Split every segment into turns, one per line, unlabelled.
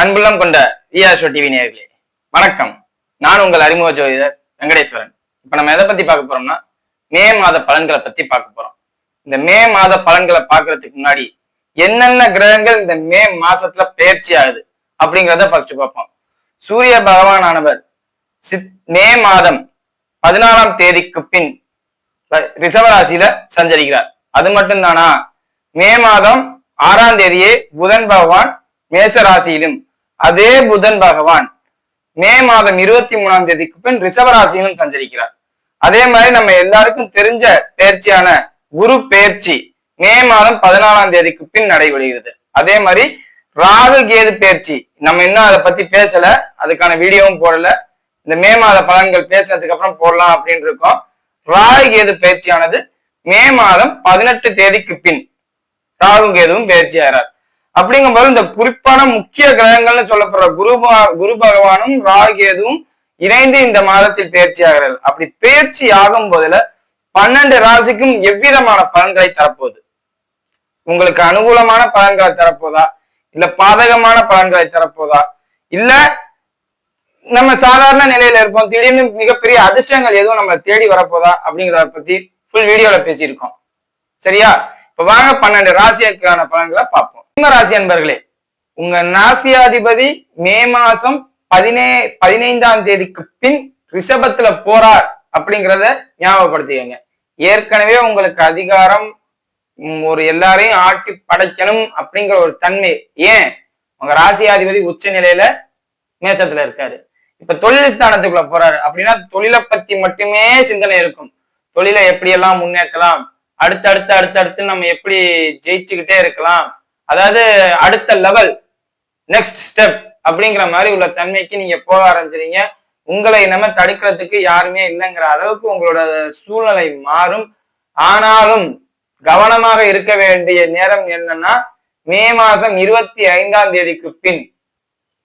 அன்புள்ளம் கொண்ட விஆர்ஷோ டிவி நேர்களே வணக்கம். நான் உங்கள் அறிமுக ஜோதிடர் வெங்கடேஸ்வரன். இப்ப நம்ம எதை பத்தி பார்க்க போறோம்னா மே மாத பலன்களை பத்தி பார்க்க போறோம். இந்த மே மாத பலன்களை பார்க்கறதுக்கு முன்னாடி என்னென்ன கிரகங்கள் இந்த மே மாசத்துல பயிற்சி ஆகுது அப்படிங்கிறத ஃபர்ஸ்ட் பார்ப்போம். சூரிய பகவானானவர் சித் மே மாதம் பதினாறாம் தேதிக்கு பின் ரிசவராசியில சஞ்சரிக்கிறார். அது மட்டும் தானா மே மாதம் ஆறாம் தேதியே புதன் பகவான் மேச ராசியிலும் அதே புதன் பகவான் மே மாதம் இருபத்தி மூணாம் தேதிக்கு பின் ரிஷபராசியிலும் சஞ்சரிக்கிறார். அதே மாதிரி நம்ம எல்லாருக்கும் தெரிஞ்ச பயிற்சியான குரு பயிற்சி மே மாதம் பதினாலாம் தேதிக்கு பின் நடைபெறுகிறது. அதே மாதிரி ராகு கேது பயிற்சி நம்ம இன்னும் அதை பத்தி பேசல அதுக்கான வீடியோவும் போடல. இந்த மே மாத பலன்கள் பேசினதுக்கு அப்புறம் போடலாம் அப்படின்னு இருக்கோம். ராகு கேது பயிற்சியானது மே மாதம் பதினெட்டு தேதிக்கு பின் ராகு கேதுவும் பயிற்சி ஆகிறார். அப்படிங்கும்போது இந்த குறிப்பான முக்கிய கிரகங்கள்னு சொல்லப்படுற குரு குரு பகவானும் ராகேதுவும் இணைந்து இந்த மாதத்தில் பயிற்சி ஆகிறார்கள். அப்படி பயிற்சி ஆகும் போதுல பன்னெண்டு ராசிக்கும் எவ்விதமான பலன்களை தரப்போகுது? உங்களுக்கு அனுகூலமான பலன்களை தரப்போதா? இல்ல பாதகமான பலன்களை தரப்போதா? இல்ல நம்ம சாதாரண நிலையில இருப்போம் திடீர்னு மிகப்பெரிய அதிர்ஷ்டங்கள் எதுவும் நம்ம தேடி வரப்போதா? அப்படிங்கிறத பத்தி ஃபுல் வீடியோல பேசியிருக்கோம். சரியா? இப்ப வாங்க பன்னெண்டு ராசிகளுக்கான பலன்களை பார்ப்போம். சிம்மராசி அன்பர்களே உங்க நாசியாதிபதி மே மாசம் பதினே பதினைந்தாம் தேதிக்கு பின் ரிஷபத்துல போறார் அப்படிங்கிறத ஞாபகப்படுத்திக்கங்க. ஏற்கனவே உங்களுக்கு அதிகாரம் ஒரு எல்லாரையும் ஆட்டி படைக்கணும் அப்படிங்கிற ஒரு தன்மை ஏன்? உங்க ராசியாதிபதி உச்ச நிலையில மேசத்துல இருக்காரு. இப்ப தொழில் ஸ்தானத்துக்குள்ள போறாரு அப்படின்னா தொழிலை பத்தி மட்டுமே சிந்தனை இருக்கும். தொழிலை எப்படியெல்லாம் முன்னேற்றலாம் அடுத்தடுத்து அடுத்தடுத்து நம்ம எப்படி ஜெயிச்சுக்கிட்டே இருக்கலாம்? அதாவது அடுத்த லெவல் நெக்ஸ்ட் ஸ்டெப் அப்படிங்கிற மாதிரி உள்ள தன்மைக்கு நீங்க போக ஆரம்பிச்சிருங்க உங்களை நம்ம தடுக்கிறதுக்கு யாருமே இல்லைங்கிற அளவுக்கு உங்களோட சூழ்நிலை மாறும். ஆனாலும் கவனமாக இருக்க வேண்டிய நேரம் என்னன்னா மே மாசம் இருபத்தி ஐந்தாம் தேதிக்கு பின்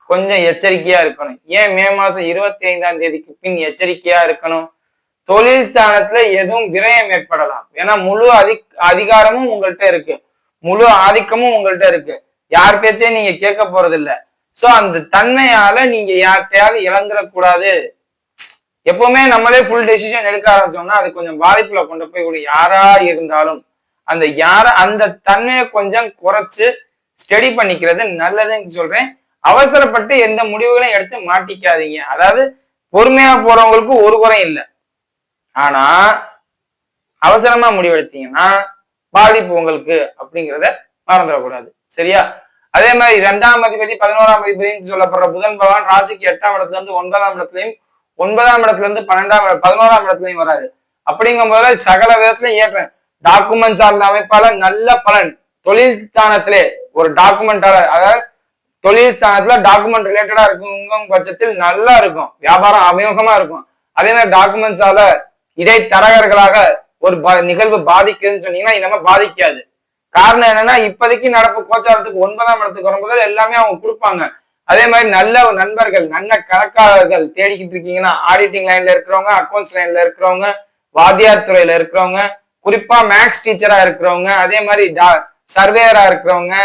கொஞ்சம் எச்சரிக்கையா இருக்கணும். ஏன் மே மாசம் இருபத்தி ஐந்தாம் தேதிக்கு பின் எச்சரிக்கையா இருக்கணும்? தொழில் ஸ்தானத்துல எதுவும் விரயம் ஏற்படலாம். ஏன்னா முழு அதி அதிகாரமும் உங்கள்கிட்ட இருக்கு. முழு ஆதிக்கமும் உங்கள்கிட்ட இருக்கு. யார் பேச்சையும் நீங்க கேட்க போறது இல்ல சோ அந்த தன்மையால நீங்க யார்கிட்டயாவது இழந்துடக்கூடாது. எப்பவுமே நம்மளே ஃபுல் டெசிஷன் எடுக்க ஆரம்பிச்சோம்னா அது கொஞ்சம் பாதிப்புல கொண்டு போய் விடும். யாரா இருந்தாலும். அந்த யார அந்த தன்மையை கொஞ்சம் குறைச்சு ஸ்டடி பண்ணிக்கிறது நல்லதுன்னு சொல்றேன். அவசரப்பட்டு எந்த முடிவுகளையும் எடுத்து மாட்டிக்காதீங்க. அதாவது பொறுமையா போறவங்களுக்கு ஒரு குறையும் இல்லை. ஆனா அவசரமா முடிவெடுத்தீங்கன்னா பாதிப்பு உங்களுக்கு அப்படிங்கிறத மறந்துடக்கூடாது. சரியா? அதே மாதிரி இரண்டாம் அதிபதி பதினோராம் அதிபதினு சொல்லப்படுற புதன் பகவான் ராசிக்கு எட்டாம் இடத்துல இருந்து ஒன்பதாம் இடத்துலையும் ஒன்பதாம் இடத்துல இருந்து பன்னெண்டாம் பதினோராம் இடத்துலையும் வராது அப்படிங்கும் போது சகல விதத்திலையும் ஏற்றேன் டாக்குமெண்ட் சார்ந்த அமைப்பால நல்ல பலன். தொழில் ஸ்தானத்திலே ஒரு டாக்குமெண்டால அதாவது தொழில் ஸ்தானத்துல டாக்குமெண்ட் ரிலேட்டடா இருக்கும் பட்சத்தில் நல்லா இருக்கும். வியாபாரம் அமயோகமா இருக்கும். அதே மாதிரி டாக்குமெண்ட்ஸால இடைத்தரகர்களாக ஒரு நிகழ்வு பாதிக்குதுன்னு சொன்னீங்கன்னா நம்ம பாதிக்காது. காரணம் என்னன்னா இப்போதைக்கு நடப்பு கோச்சாரத்துக்கு ஒன்பதாம் இடத்துக்கு வரும்போது எல்லாமே அவங்க கொடுப்பாங்க. அதே மாதிரி நல்ல நண்பர்கள் நல்ல கணக்காளர்கள் தேடிக்கிட்டு இருக்கீங்கன்னா ஆடிட்டிங் லைன்ல இருக்கிறவங்க அக்கௌண்ட்ஸ் லைன்ல இருக்கிறவங்க வாத்தியார் துறையில இருக்கிறவங்க குறிப்பா மேக்ஸ் டீச்சரா இருக்கிறவங்க அதே மாதிரி சர்வேயரா இருக்கிறவங்க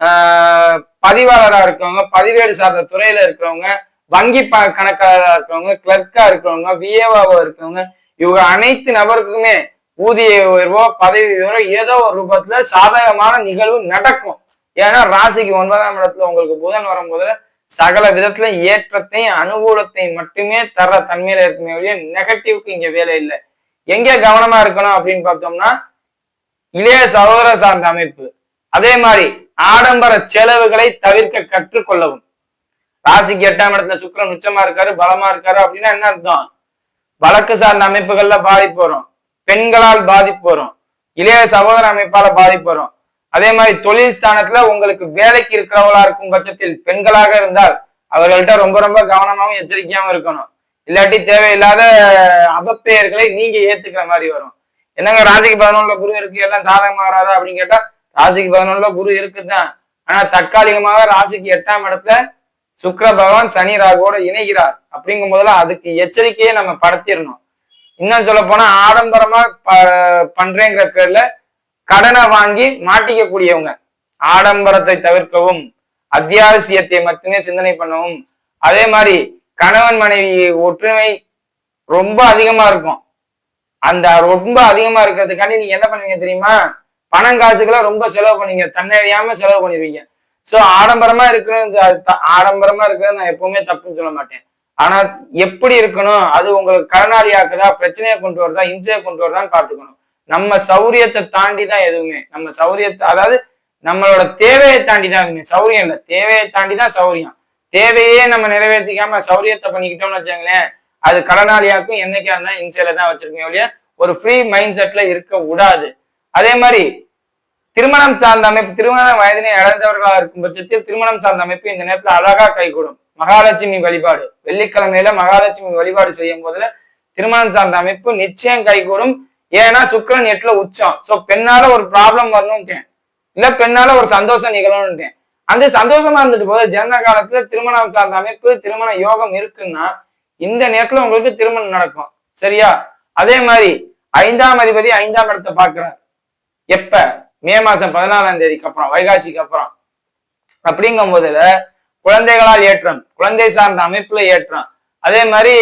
பதிவாளராக பதிவாளரா இருக்கிறவங்க பதிவேடு சார்ந்த துறையில இருக்கிறவங்க வங்கி ப கணக்காளராக இருக்கிறவங்க கிளர்க்கா இருக்கிறவங்க விஏவாவோ இருக்கிறவங்க இவங்க அனைத்து நபருக்குமே ஊதிய உயர்வோ பதவி உயர்வோ ஏதோ ஒரு ரூபத்துல சாதகமான நிகழ்வு நடக்கும். ஏன்னா ராசிக்கு ஒன்பதாம் இடத்துல உங்களுக்கு புதன் வரும்போது சகல விதத்துல ஏற்றத்தையும் அனுகூலத்தையும் மட்டுமே தர தன்மையில இருக்குமே ஒழிய நெகட்டிவ்க்கு இங்க வேலை இல்லை. எங்க கவனமா இருக்கணும் அப்படின்னு பார்த்தோம்னா இளைய சகோதர சார்ந்த அமைப்பு. அதே மாதிரி ஆடம்பர செலவுகளை தவிர்க்க கற்றுக்கொள்ளவும். ராசிக்கு எட்டாம் இடத்துல சுக்கரன் உச்சமா இருக்காரு பலமா இருக்காரு அப்படின்னா என்ன அர்த்தம்? வழக்கு சார்ந்த அமைப்புகள்ல பாதிப்பு வரும். பெண்களால் பாதிப்பு வரும். இளைய சகோதர அமைப்பால பாதிப்பு வரும். அதே மாதிரி தொழில் ஸ்தானத்துல உங்களுக்கு வேலைக்கு இருக்கிறவங்களா இருக்கும் பட்சத்தில் பெண்களாக இருந்தால் அவர்கள்ட்ட ரொம்ப ரொம்ப கவனமாவும் எச்சரிக்கையாகவும் இருக்கணும். இல்லாட்டி தேவையில்லாத அபப்பெயர்களை நீங்க ஏத்துக்கிற மாதிரி வரும். என்னங்க ராசிக்கு பதினொன்றுல குரு இருக்கு எல்லாம் சாதகமா வராதா அப்படின்னு கேட்டா ராசிக்கு பதினொன்றுல குரு இருக்குதான். ஆனா தற்காலிகமாக ராசிக்கு எட்டாம் இடத்துல சுக்கர பகவான் சனி ராகுவோட இணைகிறார். அப்படிங்கும் போதுல அதுக்கு எச்சரிக்கையை நம்ம படுத்திடணும் இன்னும் சொல்ல போனா ஆடம்பரமா ப- பண்றேங்கிற பேர்ல கடனை வாங்கி மாட்டிக்க கூடியவங்க ஆடம்பரத்தை தவிர்க்கவும் அத்தியாவசியத்தை மட்டுமே சிந்தனை பண்ணவும். அதே மாதிரி கணவன் மனைவி ஒற்றுமை ரொம்ப அதிகமா இருக்கும். அந்த ரொம்ப அதிகமா இருக்கிறதுக்காண்டி நீங்க என்ன பண்ணுவீங்க தெரியுமா? பணம் காசுகளை ரொம்ப செலவு பண்ணுவீங்க. தன்னறியாம செலவு பண்ணுவீங்க சோ ஆடம்பரமா இருக்கிறது த- ஆடம்பரமா இருக்கிறது நான் எப்பவுமே தப்புன்னு சொல்ல மாட்டேன். ஆனா எப்படி இருக்கணும்? அது உங்களுக்கு கடனாளி ஆக்குதா பிரச்சனையை கொண்டு வருதா? இன்சையை கொண்டு வருதான்னு பார்த்துக்கணும். நம்ம சௌரியத்தை தாண்டி தான் எதுவுமே. நம்ம சௌரியத்தை அதாவது நம்மளோட தேவையை தாண்டி தான் எதுவுமே. சௌரியம் இல்லை. தேவையை தாண்டி தான் சௌரியம். தேவையே நம்ம நிறைவேற்றிக்காம சௌரியத்தை பண்ணிக்கிட்டோம்னு வச்சுங்களேன் அது கடனாளியாக்கும் என்னைக்கா இருந்தா இன்சையில தான் வச்சிருக்கோம் ஒழிய ஒரு ஃப்ரீ மைண்ட் செட்ல இருக்க கூடாது அதே மாதிரி திருமணம் சார்ந்த அமைப்பு திருமண வயதினை இழந்தவர்களாக இருக்கும் பட்சத்தில் திருமணம் சார்ந்த அமைப்பு இந்த நேரத்தில் அழகா கைகூடும். மகாலட்சுமி வழிபாடு. வெள்ளிக்கிழமையில மகாலட்சுமி வழிபாடு செய்யும் போதுல திருமணம் சார்ந்த அமைப்பு நிச்சயம் கைகூடும் ஏன்னா சுக்கிரன் எட்டுல உச்சம். சோ பெண்ணால ஒரு ப்ராப்ளம் வரணும்ட்டேன். இல்ல பெண்ணால ஒரு சந்தோஷம் நிகழணும்ட்டேன். அந்த சந்தோஷமா இருந்துட்டு போது ஜன காலத்துல திருமணம் சார்ந்த அமைப்பு திருமண யோகம் இருக்குன்னா இந்த நேரத்துல உங்களுக்கு திருமணம் நடக்கும். சரியா? அதே மாதிரி ஐந்தாம் அதிபதி ஐந்தாம் இடத்தை பாக்குறார் எப்ப? மே மாசம் பதினாலாம் தேதிக்கு அப்புறம் வைகாசிக்கு அப்புறம். அப்படிங்கும் போதுல குழந்தைகளால் ஏற்றம் குழந்தை சார்ந்த அமைப்புல ஏற்றம். அதே மாதிரி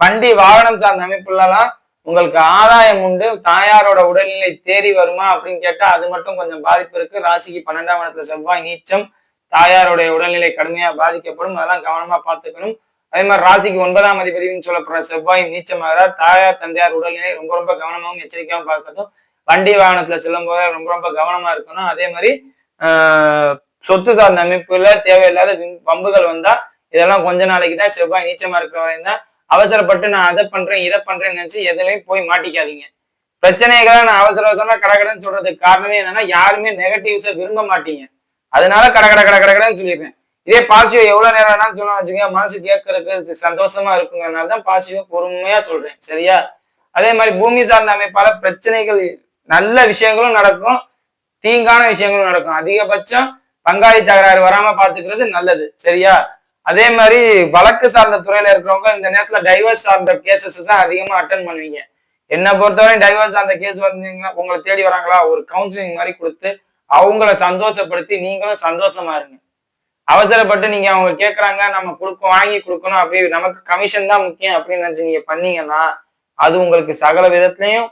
வண்டி வாகனம் சார்ந்த அமைப்புலலாம் உங்களுக்கு ஆதாயம் உண்டு. தாயாரோட உடல்நிலை தேறி வருமா அப்படின்னு கேட்டா அது மட்டும் கொஞ்சம் பாதிப்பு இருக்கு. ராசிக்கு பன்னெண்டாம் இடத்துல செவ்வாய் நீச்சம் தாயாருடைய உடல்நிலை கடுமையா பாதிக்கப்படும். அதெல்லாம் கவனமா பார்த்துக்கணும். அதே மாதிரி ராசிக்கு ஒன்பதாம் அதிபதினு சொல்லப்படுற செவ்வாய் நீச்சமாகிறார் தாயார் தந்தையார் உடல்நிலை ரொம்ப ரொம்ப கவனமாகவும் எச்சரிக்கையாகவும் பார்க்கணும். வண்டி வாகனத்துல செல்லும் போது ரொம்ப ரொம்ப கவனமா இருக்கணும். அதே மாதிரி ஆஹ், சொத்து சார்ந்த அமைப்புல தேவையில்லாத பம்புகள் வந்தா இதெல்லாம் கொஞ்ச நாளைக்கு தான் செவ்வாய் நீச்சமா இருக்கிற வரையும் தான் அவசரப்பட்டு நான் அதை பண்றேன் இதை பண்றேன்னு நினைச்சு எதுலையும் போய் மாட்டிக்காதீங்க. பிரச்சனைகளை நான் அவசர அவசரமா கடகடன்னு சொல்றதுக்கு காரணமே என்னன்னா யாருமே நெகட்டிவ்ஸை விரும்ப மாட்டீங்க. அதனால கட கட கட கடகடன்னு சொல்லிடுறேன். இதே பாசிட்டிவ் எவ்வளவு நேரம் வேணாலும் சொல்லலாம் வச்சுக்கோங்க மனசு கேட்கறதுக்கு சந்தோஷமா இருக்குங்கிறனால தான் பாசிட்டிவ் பொறுமையா சொல்றேன் சரியா? அதே மாதிரி பூமி சார்ந்த அமைப்பால பிரச்சனைகள் நல்ல விஷயங்களும் நடக்கும் தீங்கான விஷயங்களும் நடக்கும். அதிகபட்சம் பங்காளி தகராறு வராம பாத்துக்கிறது நல்லது சரியா? அதே மாதிரி வழக்கு சார்ந்த துறையில இருக்கிறவங்க இந்த நேரத்துல டைவர்ஸ் சார்ந்த கேசஸ் தான் அதிகமா அட்டன் பண்ணுவீங்க. என்னை பொறுத்தவரை டைவர்ஸ் சார்ந்த கேஸ் வந்தீங்கன்னா உங்களை தேடி வராங்களா? ஒரு கவுன்சிலிங் மாதிரி கொடுத்து அவங்கள சந்தோஷப்படுத்தி நீங்களும் சந்தோஷமா இருங்க. அவசரப்பட்டு நீங்க அவங்க கேக்குறாங்க நம்ம கொடுக்க வாங்கி கொடுக்கணும் அப்படி நமக்கு கமிஷன் தான் முக்கியம் அப்படின்னு நினைச்சு நீங்க பண்ணீங்கன்னா அது உங்களுக்கு சகல விதத்திலையும்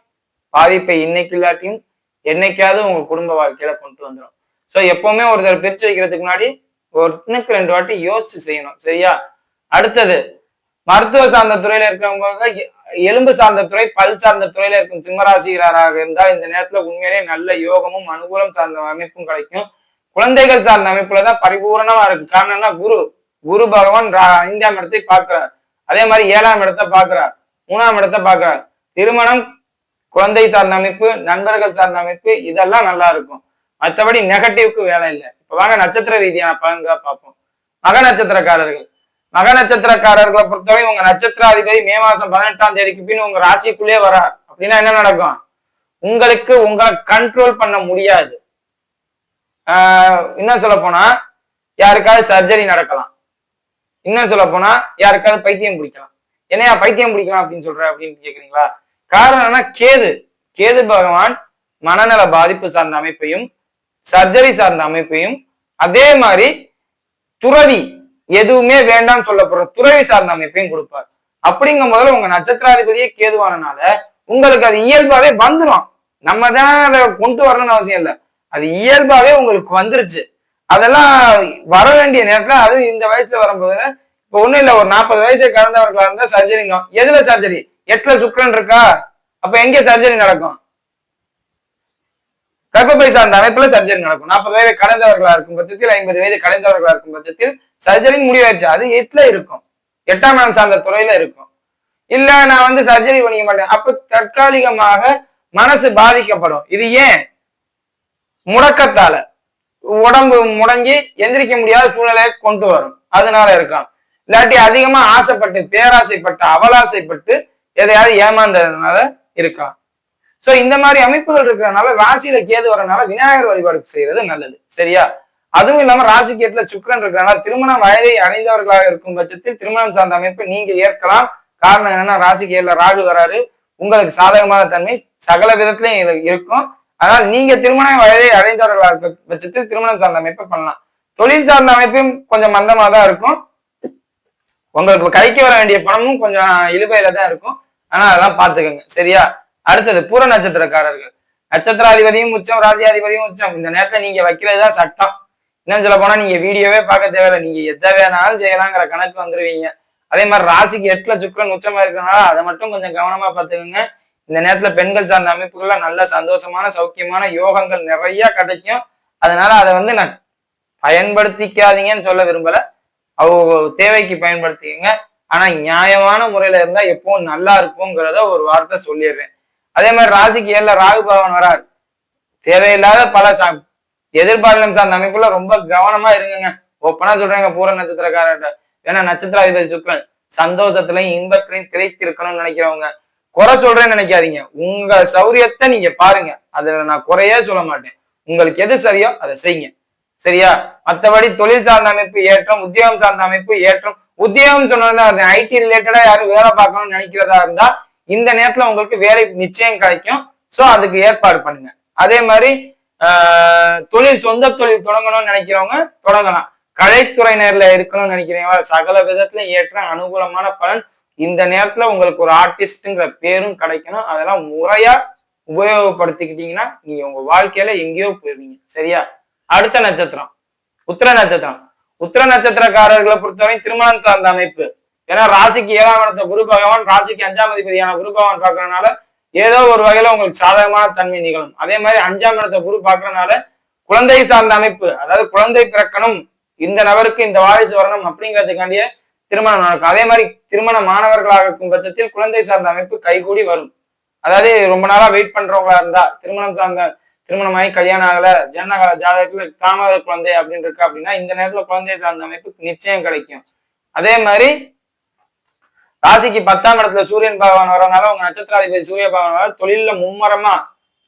பாதிப்பை இன்னைக்கு இல்லாட்டியும் என்னைக்காவது உங்க குடும்ப வாழ்க்கையில கொண்டு வந்துடும் சோ எப்பவுமே ஒருத்தர் பிரிச்சு வைக்கிறதுக்கு முன்னாடி ஒன்றுக்கு ரெண்டு வாட்டி யோசிச்சு செய்யணும். சரியா? அடுத்தது மருத்துவ சார்ந்த துறையில இருக்கிறவங்க எ- எலும்பு சார்ந்த துறை பல் சார்ந்த துறையில இருக்கும் சிம்மராசிகராக இருந்தால் இந்த நேரத்துல உண்மையிலேயே நல்ல யோகமும் அனுகூலம் சார்ந்த அமைப்பும் கிடைக்கும். குழந்தைகள் சார்ந்த அமைப்புல தான் பரிபூரணமா இருக்கு. காரணம்னா குரு குரு பகவான் ரா- ஐந்தாம் இடத்தை பார்க்கிறார். அதே மாதிரி ஏழாம் இடத்தை பார்க்கிறார். மூணாம் இடத்தை பார்க்கிறார். திருமணம் குழந்தை சார்ந்த அமைப்பு நண்பர்கள் சார்ந்த அமைப்பு இதெல்லாம் நல்லா இருக்கும். மற்றபடி நெகட்டிவ்க்கு வேலை இல்லை. இப்போ வாங்க நட்சத்திர ரீதியான பலன்களை பார்ப்போம். மக நட்சத்திரக்காரர்கள். மக நட்சத்திரக்காரர்களை பொறுத்தவரை உங்க நட்சத்திராதிபதி மே மாசம் பதினெட்டாம் தேதிக்கு பின் உங்க ராசிக்குள்ளே வரார். அப்படின்னா என்ன நடக்கும்? உங்களுக்கு உங்களை கண்ட்ரோல் பண்ண முடியாது. இன்னும் சொல்ல போனா யாருக்காவது சர்ஜரி நடக்கலாம். இன்னும் சொல்ல போனா யாருக்காவது பைத்தியம் பிடிக்கலாம். என்னையா பைத்தியம் பிடிக்கலாம் அப்படின்னு சொல்ற அப்படின்னு கேக்குறீங்களா? காரணம் கேது. கேது பகவான் மனநல பாதிப்பு சார்ந்த அமைப்பையும் சர்ஜரி சார்ந்த அமைப்பையும் அதே மாதிரி துறவி எதுவுமே வேண்டாம் சொல்லப்படுற துறவி சார்ந்த அமைப்பையும் கொடுப்பார். அப்படிங்கும் போதுல உங்க நட்சத்திராதிபதியே கேதுவானனால உங்களுக்கு அது இயல்பாவே வந்துடும் நம்ம தான் அதை கொண்டு வரணும்னு அவசியம் இல்லை. அது இயல்பாவே உங்களுக்கு வந்துருச்சு. அதெல்லாம் வர வேண்டிய நேரத்துல அது இந்த வயசுல வரும்போது இப்ப ஒண்ணும் இல்ல ஒரு நாற்பது வயசு கடந்தவர்களா இருந்தா சர்ஜரிங்க. எதுல சர்ஜரி? எட்டுல சுக்கரன் இருக்கா? அப்ப எங்க சர்ஜரி நடக்கும்? கர்ப்பப்பை சார்ந்த அமைப்புல சர்ஜரி நடக்கும். நாற்பது வயது கடந்தவர்களா இருக்கும் பட்சத்தில் ஐம்பது வயது கடந்தவர்களா இருக்கும் பட்சத்தில் சர்ஜரி முடிவாயிருச்சு அது எட்டுல இருக்கும். எட்டாம் இடம் சார்ந்த துறையில இருக்கும். இல்ல நான் வந்து சர்ஜரி பண்ணிக்க மாட்டேன். அப்ப தற்காலிகமாக மனசு பாதிக்கப்படும். இது ஏன்? முடக்கத்தால. உடம்பு முடங்கி எந்திரிக்க முடியாத சூழ்நிலையை கொண்டு வரும். அதனால இருக்கலாம் இல்லாட்டி அதிகமா ஆசைப்பட்டு பேராசைப்பட்டு அவலாசைப்பட்டு எதையாவது ஏமாந்ததுனால இருக்கலாம் சோ இந்த மாதிரி அமைப்புகள் இருக்கிறதுனால ராசியில கேது வரனால விநாயகர் வழிபாடு செய்யறது நல்லது. சரியா? அதுவும் இல்லாம ராசி கேட்டுல சுக்கரன் இருக்கிறனால திருமண வயதை அடைந்தவர்களாக இருக்கும் பட்சத்தில் திருமணம் சார்ந்த அமைப்பை நீங்க ஏற்கலாம். காரணம் என்னன்னா ராசி கேட்டுல ராகு வராரு. உங்களுக்கு சாதகமான தன்மை சகல விதத்திலையும் இருக்கும். அதனால் நீங்க திருமண வயதை அடைந்தவர்களாக இருக்க பட்சத்தில் திருமணம் சார்ந்த அமைப்பை பண்ணலாம். தொழில் சார்ந்த அமைப்பும் கொஞ்சம் மந்தமா தான் இருக்கும். உங்களுக்கு கைக்கு வர வேண்டிய பணமும் கொஞ்சம் இழுபையில தான் இருக்கும். ஆனா அதெல்லாம் பாத்துக்கோங்க சரியா? அடுத்தது பூர நட்சத்திரக்காரர்கள். நட்சத்திராதிபதியும் உச்சம் ராசியாதிபதியும் உச்சம். இந்த நேரத்தை நீங்க வைக்கிறது தான் சட்டம். இன்னும் சொல்ல போனா நீங்க வீடியோவே பார்க்க தேவையில்லை. நீங்க எதை வேணாலும் செய்யலாங்கிற கணக்கு வந்துருவீங்க. அதே மாதிரி ராசிக்கு எட்டுல சுக்கரன் உச்சமா இருக்கிறனால அதை மட்டும் கொஞ்சம் கவனமா பாத்துக்கோங்க இந்த நேரத்துல பெண்கள் சார்ந்த அமைப்புகள்ல நல்ல சந்தோஷமான சௌக்கியமான யோகங்கள் நிறைய கிடைக்கும். அதனால அதை வந்து நான் பயன்படுத்திக்காதீங்கன்னு சொல்ல விரும்பல. அவங்க தேவைக்கு பயன்படுத்திக்கங்க. ஆனா நியாயமான முறையில இருந்தா எப்பவும் நல்லா இருக்குங்கிறத ஒரு வார்த்தை சொல்லிடுறேன். அதே மாதிரி ராசிக்கு ஏழுல ராகு பகவான் வராரு. தேவையில்லாத பல ச- எதிர்பாலினம் சார்ந்த அமைப்புல ரொம்ப கவனமா இருங்குங்க. ஒப்பனா சொல்றேங்க பூர நட்சத்திரக்காரர்கிட்ட ஏன்னா நட்சத்திராதிபதி சுக்கரன் சந்தோஷத்திலையும் இன்பத்திலையும் திரைத்திருக்கணும்னு நினைக்கிறவங்க. குறை சொல்றேன்னு நினைக்காதீங்க. உங்க சௌரியத்தை நீங்க பாருங்க. அதுல நான் குறையே சொல்ல மாட்டேன். உங்களுக்கு எது சரியோ அதை செய்யுங்க. சரியா? மத்தபடி தொழில் சார்ந்த அமைப்பு ஏற்றம் உத்தியோகம் சார்ந்த அமைப்பு ஏற்றம். உத்தியோகம் சொன்னது ஐடி ரிலேட்டடா யாரும் வேலை பார்க்கணும்னு நினைக்கிறதா இருந்தா இந்த நேரத்துல உங்களுக்கு வேலை நிச்சயம் கிடைக்கும். சோ அதுக்கு ஏற்பாடு பண்ணுங்க. அதே மாதிரி ஆஹ், தொழில் சொந்த தொழில் தொடங்கணும்னு நினைக்கிறவங்க தொடங்கலாம். கலைத்துறையினர்ல இருக்கணும்னு நினைக்கிறீங்க சகல விதத்துல ஏற்ற அனுகூலமான பலன் இந்த நேரத்துல உங்களுக்கு ஒரு ஆர்டிஸ்ட்ங்கிற பேரும் கிடைக்கணும். அதெல்லாம் முறையா உபயோகப்படுத்திக்கிட்டீங்கன்னா நீங்க உங்க வாழ்க்கையில எங்கேயோ போயிருவீங்க. சரியா? அடுத்த நட்சத்திரம். உத்திர நட்சத்திரம். உத்திர நட்சத்திரக்காரர்களை பொறுத்தவரை திருமணம் சார்ந்த அமைப்பு. ஏன்னா ராசிக்கு ஏழாம் இடத்த குரு பகவான் ராசிக்கு அஞ்சாம் அதிபதியான குரு பகவான் பார்க்கறதுனால ஏதோ ஒரு வகையில உங்களுக்கு சாதகமான தன்மை நிகழும். அதே மாதிரி அஞ்சாம் இடத்த குரு பார்க்கறதுனால குழந்தை சார்ந்த அமைப்பு அதாவது குழந்தை பிறக்கணும் இந்த நபருக்கு இந்த வாரிசு வரணும் அப்படிங்கிறதுக்காண்டியே திருமணம் நடக்கும். அதே மாதிரி திருமண மாணவர்களாக இருக்கும் பட்சத்தில் குழந்தை சார்ந்த அமைப்பு கைகூடி வரும். அதாவது ரொம்ப நாளா வெயிட் பண்றவங்களா இருந்தா திருமணம் சார்ந்த திருமணம் ஆகி கல்யாணம் ஆகல ஜனநகால ஜாதகத்துல தாமத குழந்தை அப்படின்னு இருக்கு அப்படின்னா இந்த நேரத்துல குழந்தை சார்ந்த அமைப்பு நிச்சயம் கிடைக்கும். அதே மாதிரி ராசிக்கு பத்தாம் இடத்துல சூரியன் பகவான் வரனால உங்க நட்சத்திராதிபதி சூரிய பகவான் வர தொழில மும்மரமா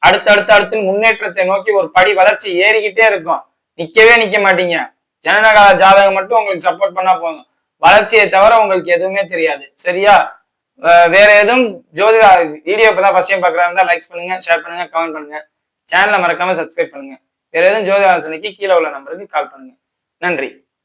அடுத்தடுத்து அடுத்து முன்னேற்றத்தை நோக்கி ஒரு படி வளர்ச்சி ஏறிக்கிட்டே இருக்கும். நிக்கவே நிக்க மாட்டீங்க. ஜனநகால ஜாதகம் மட்டும் உங்களுக்கு சப்போர்ட் பண்ணா போதும். வளர்ச்சியை தவிர உங்களுக்கு எதுவுமே தெரியாது. சரியா? வேற எதுவும்? ஜோதிட வீடியோ இப்பதான் ஃபர்ஸ்ட் டைம் இருந்தா லைக்ஸ் பண்ணுங்க ஷேர் பண்ணுங்க கமெண்ட் பண்ணுங்க. சேனலை மறக்காம சப்ஸ்கிரைப் பண்ணுங்க. வேற எதுவும் ஜோதிட ஆலோசனைக்கு கீழே உள்ள நம்பருக்கு கால் பண்ணுங்க. நன்றி.